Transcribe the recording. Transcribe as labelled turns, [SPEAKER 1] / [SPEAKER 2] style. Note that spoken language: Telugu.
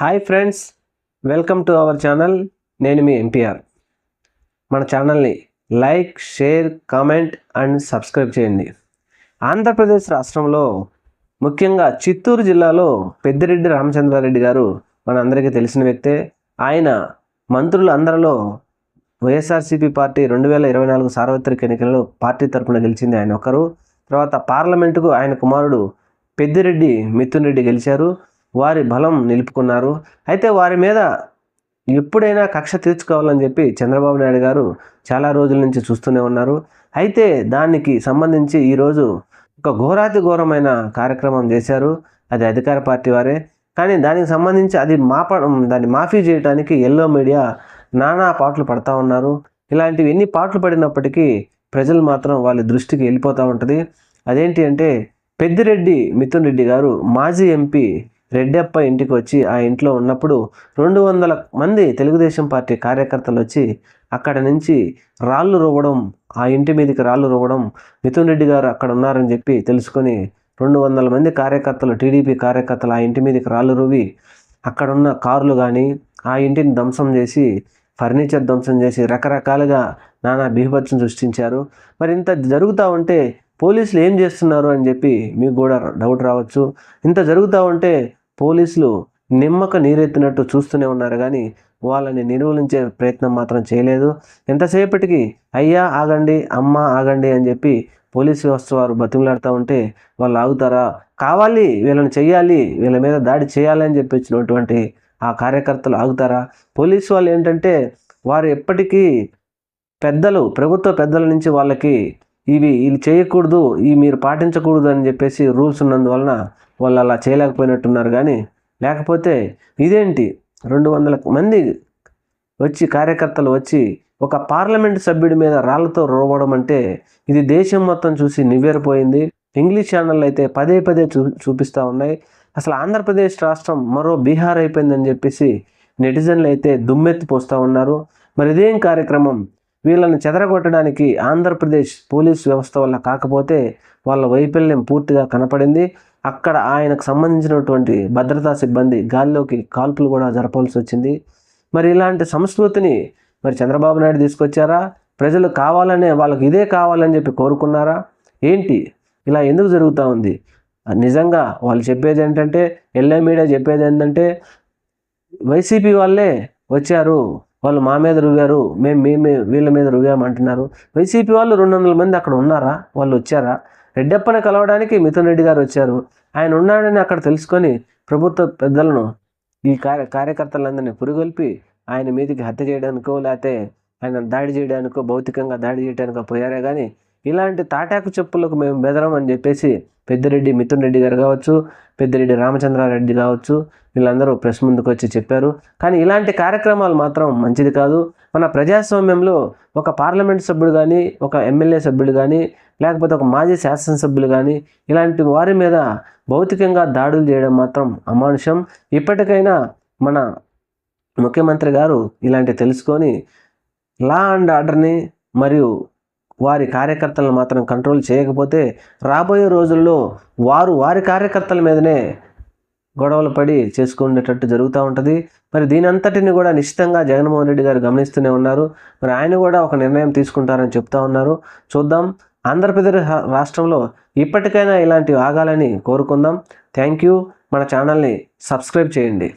[SPEAKER 1] Hi friends welcome to our channel. నేను మీ ఎన్టీఆర్. మన ఛానల్ని like share comment and subscribe చేయండి. ఆంధ్రప్రదేశ్ రాష్ట్రంలో ముఖ్యంగా చిత్తూరు జిల్లాలో పెద్దిరెడ్డి రామచంద్రారెడ్డి గారు మనందరికీ తెలిసిన వ్యక్తే. ఆయన మంత్రులు అందరిలో వైఎస్ఆర్సీపీ పార్టీ రెండు వేల ఇరవై నాలుగు సార్వత్రిక ఎన్నికలలో పార్టీ తరఫున గెలిచింది ఆయన ఒకరు తర్వాత పార్లమెంటుకు ఆయన కుమారుడు పెద్దిరెడ్డి మిథున్ రెడ్డి గెలిచారు. వారి బలం నిలుపుకున్నారు. అయితే వారి మీద ఎప్పుడైనా కక్ష తీర్చుకోవాలని చెప్పి చంద్రబాబు నాయుడు గారు చాలా రోజుల నుంచి చూస్తూనే ఉన్నారు. అయితే దానికి సంబంధించి ఈరోజు ఒక ఘోరాతి ఘోరమైన కార్యక్రమం చేశారు. అది అధికార పార్టీ వారే. కానీ దానికి సంబంధించి అది మాప దాన్ని మాఫీ చేయడానికి ఎల్లో మీడియా నానా పాటలు పడతా ఉన్నారు. ఇలాంటివి ఎన్ని పాటలు పడినప్పటికీ ప్రజలు మాత్రం వాళ్ళ దృష్టికి వెళ్ళిపోతూ ఉంటుంది. అదేంటి అంటే పెద్దిరెడ్డి మిథున్ రెడ్డి గారు మాజీ ఎంపీ రెడ్డప్ప ఇంటికి వచ్చి ఆ ఇంట్లో ఉన్నప్పుడు రెండు వందల మంది తెలుగుదేశం పార్టీ కార్యకర్తలు వచ్చి అక్కడ నుంచి రాళ్ళు రువ్వడం ఆ ఇంటి మీదకి రాళ్ళు రువ్వడం మిథున్ రెడ్డి గారు అక్కడ ఉన్నారని చెప్పి తెలుసుకొని రెండు వందల మంది కార్యకర్తలు టీడీపీ కార్యకర్తలు ఆ ఇంటి మీదకి రాళ్ళు రువ్వి అక్కడున్న కార్లు కానీ ఆ ఇంటిని ధ్వంసం చేసి ఫర్నిచర్ ధ్వంసం చేసి రకరకాలుగా నానా బీభత్సం సృష్టించారు. మరి ఇంత జరుగుతూ ఉంటే పోలీసులు ఏం చేస్తున్నారు అని చెప్పి మీకు కూడా డౌట్ రావచ్చు. ఇంత జరుగుతూ ఉంటే పోలీసులు నిమ్మక నీరెత్తినట్టు చూస్తూనే ఉన్నారు కానీ వాళ్ళని నిర్మూలించే ప్రయత్నం మాత్రం చేయలేదు. ఎంతసేపటికి అయ్యా ఆగండి అమ్మ ఆగండి అని చెప్పి పోలీస్ వ్యవస్థ వారు బతిమలాడుతూ ఉంటే వాళ్ళు ఆగుతారా? కావాలి వీళ్ళని చేయాలి వీళ్ళ మీద దాడి చేయాలి అని చెప్పించినటువంటి ఆ కార్యకర్తలు ఆగుతారా? పోలీసు వాళ్ళు ఏంటంటే వారు ఎప్పటికీ పెద్దలు ప్రభుత్వ పెద్దల నుంచి వాళ్ళకి ఇవి ఇది చేయకూడదు ఇవి మీరు పాటించకూడదు అని చెప్పేసి రూల్స్ ఉన్నందువలన వాళ్ళు అలా చేయలేకపోయినట్టున్నారు. కానీ లేకపోతే ఇదేంటి? రెండు వందల మంది వచ్చి కార్యకర్తలు వచ్చి ఒక పార్లమెంట్ సభ్యుడి మీద రాళ్ళతో రోవడం అంటే ఇది దేశం మొత్తం చూసి నివ్వెరపోయింది. ఇంగ్లీష్ ఛానళ్ళు అయితే పదే పదే చూ చూపిస్తూ ఉన్నాయి. అసలు ఆంధ్రప్రదేశ్ రాష్ట్రం మరో బీహార్ అయిపోయిందని చెప్పేసి నెటిజన్లు అయితే దుమ్మెత్తి పోస్తూ ఉన్నారు. మరి ఇదేం కార్యక్రమం? వీళ్ళని చెదరగొట్టడానికి ఆంధ్రప్రదేశ్ పోలీస్ వ్యవస్థ వల్ల కాకపోతే వాళ్ళ వైఫల్యం పూర్తిగా కనపడింది. అక్కడ ఆయనకు సంబంధించినటువంటి భద్రతా సిబ్బంది గాల్లోకి కాల్పులు కూడా జరపాల్సి వచ్చింది. మరి ఇలాంటి సంస్కృతిని మరి చంద్రబాబు నాయుడు తీసుకొచ్చారా? ప్రజలు కావాలనే వాళ్ళకి ఇదే కావాలని చెప్పి కోరుకున్నారా? ఏంటి? ఇలా ఎందుకు జరుగుతూ ఉంది? నిజంగా వాళ్ళు చెప్పేది ఏంటంటే ఎల్ఏ మీడియా చెప్పేది ఏంటంటే వైసీపీ వాళ్ళే వచ్చారు. వాళ్ళు మా మీద రువ్వారు మేము మేము వీళ్ళ మీద రువ్వామంటున్నారు వైసీపీ వాళ్ళు రెండు వందల మంది అక్కడ ఉన్నారా? వాళ్ళు వచ్చారా? రెడ్డప్పని కలవడానికి మిథున్ రెడ్డి గారు వచ్చారు. ఆయన ఉన్నాడని అక్కడ తెలుసుకొని ప్రభుత్వ పెద్దలను ఈ కార్య కార్యకర్తలందరినీ పురుగొల్పి ఆయన మీదకి హత్య చేయడానికో లేకపోతే ఆయన దాడి చేయడానికో భౌతికంగా దాడి చేయడానికో పోయారే కానీ ఇలాంటి తాటాకు చెప్పులకు మేము బెదరం అని చెప్పేసి పెద్దిరెడ్డి మిథున్ రెడ్డి గారు కావచ్చు పెద్దిరెడ్డి రామచంద్రారెడ్డి కావచ్చు వీళ్ళందరూ ప్రెస్ ముందుకు వచ్చి చెప్పారు. కానీ ఇలాంటి కార్యక్రమాలు మాత్రం మంచిది కాదు. మన ప్రజాస్వామ్యంలో ఒక పార్లమెంట్ సభ్యుడు కానీ ఒక ఎమ్మెల్యే సభ్యుడు కానీ లేకపోతే ఒక మాజీ శాసనసభ్యులు కానీ ఇలాంటి వారి మీద భౌతికంగా దాడులు చేయడం మాత్రం అమానుషం. ఇప్పటికైనా మన ముఖ్యమంత్రి గారు ఇలాంటి తెలుసుకొని లా అండ్ ఆర్డర్ని మరియు వారి కార్యకర్తలను మాత్రం కంట్రోల్ చేయకపోతే రాబోయే రోజుల్లో వారు వారి కార్యకర్తల మీదనే గొడవలు పడి చేసుకునేటట్టు జరుగుతూ ఉంటుంది. మరి దీని అంతటిని కూడా నిశ్చితంగా జగన్మోహన్ రెడ్డి గారు గమనిస్తూనే ఉన్నారు. మరి ఆయన కూడా ఒక నిర్ణయం తీసుకుంటారని చెప్తా ఉన్నారు. చూద్దాం. ఆంధ్రప్రదేశ్ రాష్ట్రంలో ఇప్పటికైనా ఇలాంటివి ఆగాలని కోరుకుందాం. Thank you. మన ఛానల్ని సబ్స్క్రైబ్ చేయండి.